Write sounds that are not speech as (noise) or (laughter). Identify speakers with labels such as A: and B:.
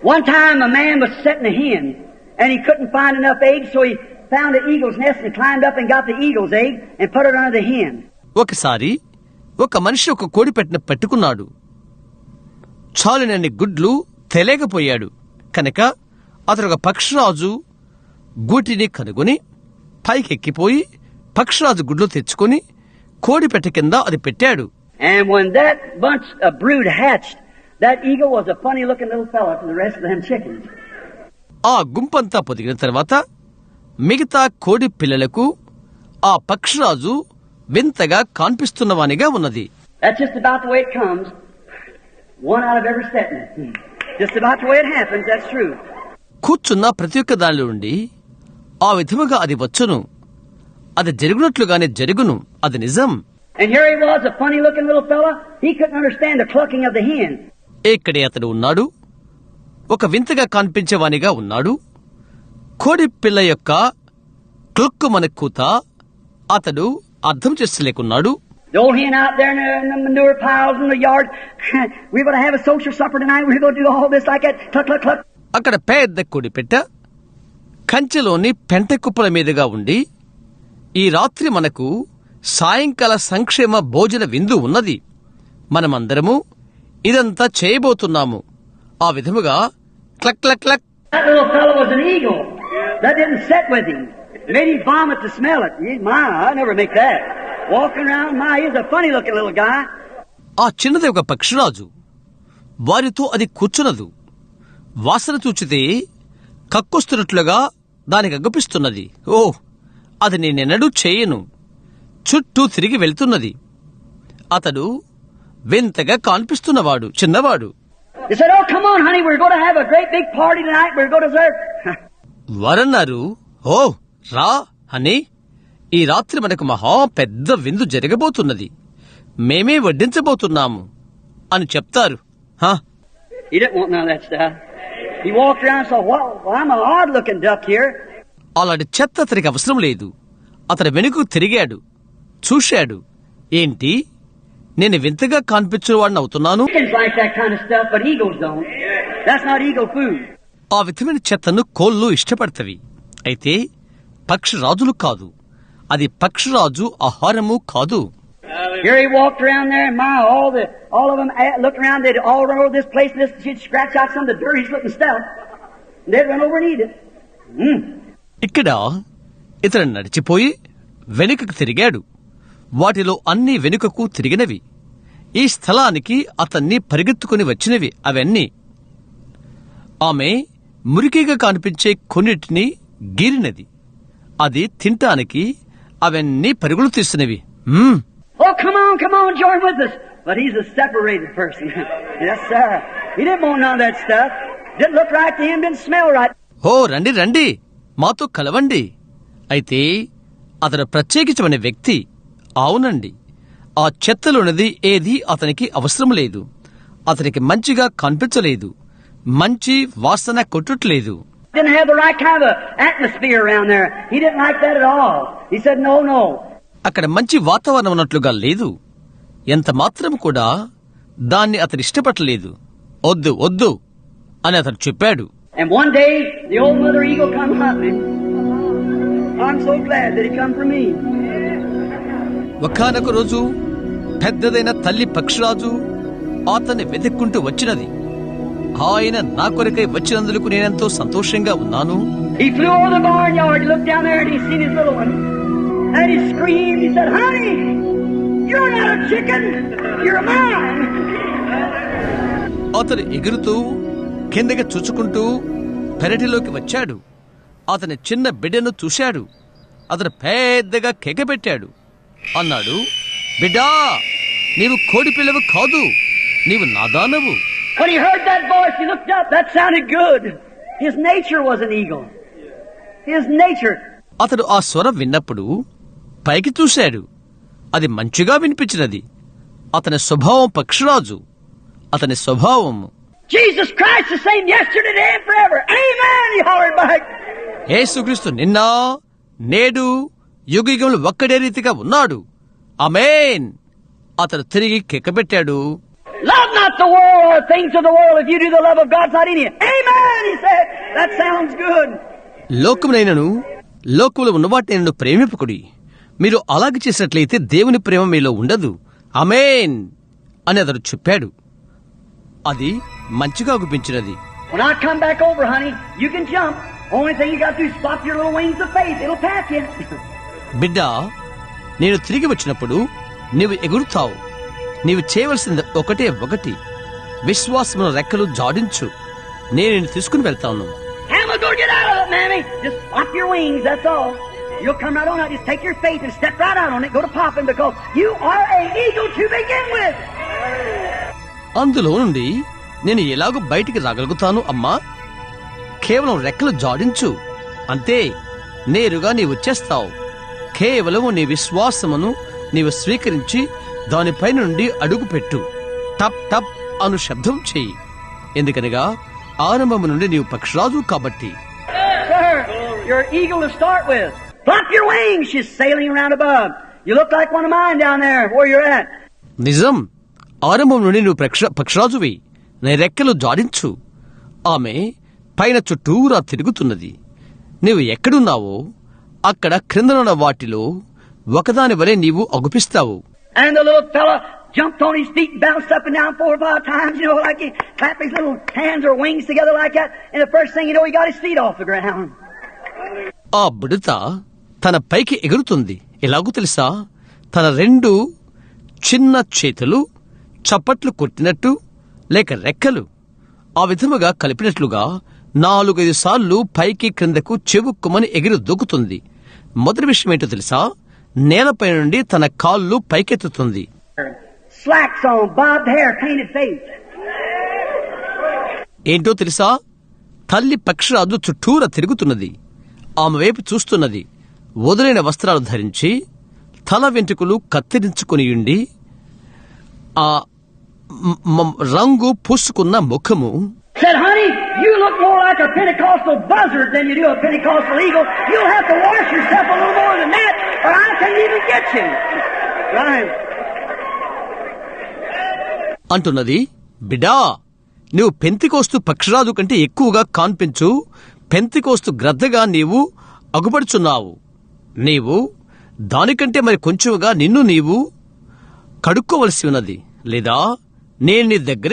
A: One time a man was setting a hen, and he couldn't find enough eggs, so he found an eagle's nest and climbed up and got the eagle's egg and put it under the hen.
B: ఒకసారి ఒక మనిషి ఒక కోడి పెట్టిన పెట్టుకున్నాడు చాలినన్ని గుడ్లు తెలియకపోయాడు కనుక అతడు ఒక పక్షిరాజు గూటిని కనుగొని పైకెక్కిపోయి పక్షిరాజు గుడ్లు తెచ్చుకొని కోడి పెట్ట కింద అది పెట్టాడు
A: And when that bunch of brood hatched,
B: ఆ గుంపంతా పొదిగిన తర్వాత మిగతా కోడి పిల్లలకు ఆ పక్షిరాజు వింతగా కాన్పిస్తున్నవానిగా ఉన్నది. కూర్చున్న ప్రతి ఒక్క దానిలో ఉండి ఆ విధముగా అది వచ్చును. అది జరిగినట్లుగానే జరుగును. అది నిజం.
A: And here he was,
B: ఇక్కడే అతడు ఉన్నాడు. ఒక వింతగా కనిపించేవాణిగా ఉన్నాడు. కోడి పిల్ల యొక్క క్లుక్కు మన కూత అతడు అర్థం
A: చేస్తలేకున్నాడు (laughs)
B: అక్కడ పెద్ద కూడి పెట్ట కంచెలోని పెంట కుప్పల మీదుగా ఉండి ఈ రాత్రి మనకు సాయంకాల సంక్షేమ భోజన విందు ఉన్నది. మనమందరము ఇదంతా చేయబోతున్నాము. ఆ విధముగా క్లక్ క్లక్ క్లక్. ఆ చిన్నది ఒక పక్షిరాజు. వారితో అది కూర్చున్నదు. వాసన చూచితే కక్కొస్తున్నట్లుగా దానికి అగ్గపిస్తున్నది ఓ అది నేనెన్నడూ చేయను. చుట్టూ తిరిగి వెళ్తున్నది. అతడు వింతగా కాన్పిస్తున్నవాడు చిన్నవాడు. (laughs) వరన్నారు ఓ రా హనీ. ఈ రాత్రి మనకు మహా పెద్ద విందు జరగబోతున్నది. మేమే వడ్డించబోతున్నాము. అని చెప్తారు. అలాంటి చెత్త అతనికి అవసరం లేదు. అతడు వెనుక తిరిగాడు. చూశాడు. ఏంటి? నేను వింతగా
A: కనిపించిన వాడిని అవుతున్నాను
B: ఆ విధమైన చెత్తను కోళ్ళు ఇష్టపడతవి. అయితే పక్షి రాజులు కాదు. అది పక్షి రాజు ఆహారము కాదు. ఇక్కడ ఇతను నడిచిపోయి వెనుకకు తిరిగాడు. వాటిలో అన్ని వెనుకకు తిరిగినవి. ఈ స్థలానికి అతన్ని పరిగెత్తుకుని వచ్చినవి అవన్నీ. ఆమె మురికిగా కనిపించే కొన్నిటిని గీరినది. అది తింటానికి అవన్నీ పరుగులు
A: తీస్తున్నవి
B: హో (laughs) రండి రండి. మాతో కలవండి. అయితే అతను ప్రత్యేకించమనే వ్యక్తి. అవునండి. ఆ చెత్తలున్నది ఏది అతనికి అవసరం లేదు. అతనికి మంచిగా కనిపించలేదు. మంచి వాసన కొట్టుట్లేదు. అక్కడ మంచి వాతావరణం ఉన్నట్లుగా లేదు. ఎంత మాత్రం కూడా దాన్ని అతను ఇష్టపడలేదు వద్దు వద్దు అని అతను చెప్పాడు. ఒకనొక రోజు పెద్దదైన తల్లి పక్షిరాజు అతన్ని వెతుక్కుంటూ వచ్చినది. ఆయన నా కొరకై వచ్చినందుకు నేనెంతో సంతోషంగా ఉన్నాను. అతను ఎగురుతూ కిందగా చూచుకుంటూ పెరటిలోకి వచ్చాడు. అతని చిన్న బిడ్డను చూశాడు. అతను పెద్దగా కెగ పెట్టాడు. అన్నాడు బిడ్డా నీవు కోడి పిల్లవు కాదు నీవు నాదానవు
A: When he heard that voice, he looked up. That sounded good. His nature was an eagle. His nature.
B: అతడు ఆ స్వరం విన్నప్పుడు పైకి చూశాడు అది మంచిగా వినిపించినది అతని స్వభావం పక్షిరాజు అతని స్వభావము
A: Jesus Christ the same yesterday, today, and forever. Amen, he hollered back.
B: యేసుక్రీస్తు నిన్న నేడు యుగయుగములు ఒక్కడే రీతిగా ఉన్నాడు అమేన్ అతడు తిరిగి కెక్కబెట్టాడు
A: Love not the world or things of the world. If you do, the love of God's not in you. Amen, he said. That sounds good.
B: లోకమునైనను లోకములో ఉన్నవాటినైనను ప్రేమింపకుడి మీరు అలాగ చేసినట్లయితే దేవుని ప్రేమ మీలో ఉండదు అమేన్ అని అతడు చెప్పాడు అది మంచిగా అగుపించినది
A: When I come back over, honey, you can jump. Only thing you got to do is flop your little wings of faith. It'll pack you.
B: బిడ్డా నేను తిరిగి వచ్చినప్పుడు నీవు ఎగురుతావు. నీవు చేయవలసింది ఒకటే ఒకటి. విశ్వాసమున రెక్కలు జాడించు. నేను నిన్ను తీసుకుని వెళ్తాను. అందులో నుండి నేను ఎలాగో బయటికి రాగలుగుతాను అమ్మా? కేవలం రెక్కలు జాడించు. అంతే నేరుగా నీవు వచ్చేస్తావు. కేవలం నీ విశ్వాసమును నీవు స్వీకరించి దానిపై నుండి అడుగుపెట్టు. టప్ టప్ అను శబ్దం చెయ్యి ఎందుకనగా ఆరంభము నుండి నీవు పక్షరాజు కాబట్టి. నిజం. ఆరంభం నుండి నువ్వు పక్ష పక్షరాజువి. నీ రెక్కలు జాడించు ఆమె పైన చుట్టూరా తిరుగుతున్నది. నీవు ఎక్కడున్నావో అక్కడ క్రిందనున్న వాటిలో ఒకదాని వలె నీవు అగుపిస్తావు. ఆ బుడత తన పైకి ఎగురుతుంది. ఎలాగూ తెలుసా? తన రెండు చిన్న చేతులు చప్పట్లు కొట్టినట్టు లేక రెక్కలు ఆ విధముగా కలిపినట్లుగా నాలుగైదు సార్లు పైకి క్రిందకు చెవుక్కుమని ఎగిరి దూకుతుంది మొదటి విషయం ఏంటో తెలుసా? నేలపై నుండి తన కాళ్ళు పైకెత్తుతుంది. ఏంటో తెలుసా? తల్లి పక్షిరాజు చుట్టూరా తిరుగుతున్నది. ఆమె వైపు చూస్తున్నది. వదిలిన వస్త్రాలు ధరించి తల వెంట్రుకలు కత్తిరించుకునియుండి ఆ రంగు పూసుకున్న ముఖము.
A: You look more like a Pentecostal buzzard than you do a Pentecostal eagle. You'll have to wash yourself a little more than that, or I can't even get you. Right.
B: అంటున్నది బిడా నువ్వు పెంతికోస్తు పక్షిరాజు కంటే ఎక్కువగా కాన్పించు పెంతికోస్తు గ్రద్దగా నీవు అగుపడుచున్నావు నీవు దానికంటే మరి కొంచెంగా నిన్ను నీవు కడుక్కోవలసి ఉన్నది లేదా నేను నీ దగ్గర